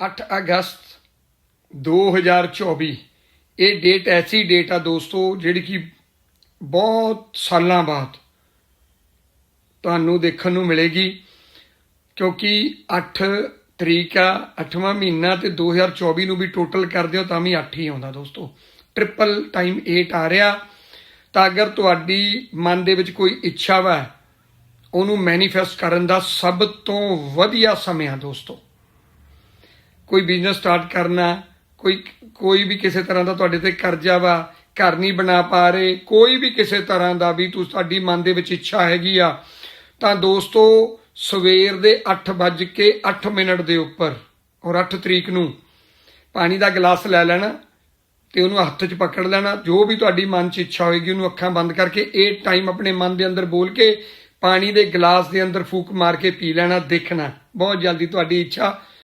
8 ਅਗਸਤ 2024 ਇਹ ਡੇਟ ਐਸੀ ਡੇਟ ਆ ਦੋਸਤੋ, ਜਿਹੜੀ ਕਿ ਬਹੁਤ ਸਾਲਾਂ ਬਾਅਦ ਤੁਹਾਨੂੰ ਦੇਖਣ ਨੂੰ ਮਿਲੇਗੀ, ਕਿਉਂਕਿ 8 ਤਰੀਕ ਆ 8ਵਾਂ ਮਹੀਨਾ ਤੇ 2024 ਨੂੰ ਵੀ ਟੋਟਲ ਕਰਦੇ ਹੋ ਤਾਂ ਵੀ 8 ਹੀ ਆਉਂਦਾ ਦੋਸਤੋ। ਟ੍ਰਿਪਲ ਟਾਈਮ 8 ਆ ਰਿਹਾ। ਤਾਂ ਅਗਰ ਤੁਹਾਡੀ ਮਨ ਦੇ ਵਿੱਚ ਕੋਈ ਇੱਛਾ ਵਾ, ਉਹਨੂੰ ਮੈਨੀਫੈਸਟ ਕਰਨ ਦਾ ਸਭ ਤੋਂ ਵਧੀਆ ਸਮਾਂ ਆ ਦੋਸਤੋ। ਕੋਈ ਬਿਜ਼ਨਸ ਸਟਾਰਟ ਕਰਨਾ, ਕੋਈ ਕੋਈ ਵੀ ਕਿਸੇ ਤਰ੍ਹਾਂ ਦਾ ਤੁਹਾਡੇ ਤੇ ਕਰਜ਼ਾ ਵਾ, ਘਰ ਨਹੀਂ ਬਣਾ ਪਾ ਰਹੇ, ਕੋਈ ਵੀ ਕਿਸੇ ਤਰ੍ਹਾਂ ਦਾ ਵੀ ਤੁਸੀਂ ਤੁਹਾਡੀ ਮਨ ਦੇ ਵਿੱਚ ਇੱਛਾ ਹੈਗੀ ਆ, ਤਾਂ ਦੋਸਤੋ ਸਵੇਰ ਦੇ 8:08 ਮਿੰਟ ਦੇ ਉੱਪਰ ਔਰ 8 ਤਰੀਕ ਨੂੰ ਪਾਣੀ ਦਾ ਗਲਾਸ ਲੈ ਲੈਣਾ ਤੇ ਉਹਨੂੰ ਹੱਥ 'ਚ ਪਕੜ ਲੈਣਾ, ਜੋ ਵੀ ਤੁਹਾਡੀ ਮਨ 'ਚ ਇੱਛਾ ਹੋਏਗੀ ਉਹਨੂੰ ਅੱਖਾਂ ਬੰਦ ਕਰਕੇ ਇਹ ਟਾਈਮ ਆਪਣੇ ਮਨ ਦੇ ਅੰਦਰ ਬੋਲ ਕੇ ਪਾਣੀ ਦੇ ਗਲਾਸ ਦੇ ਅੰਦਰ ਫੂਕ ਮਾਰ ਕੇ ਪੀ ਲੈਣਾ, ਦੇਖਣਾ, ਬਹੁਤ ਜਲਦੀ ਤੁਹਾਡੀ ਇੱਛਾ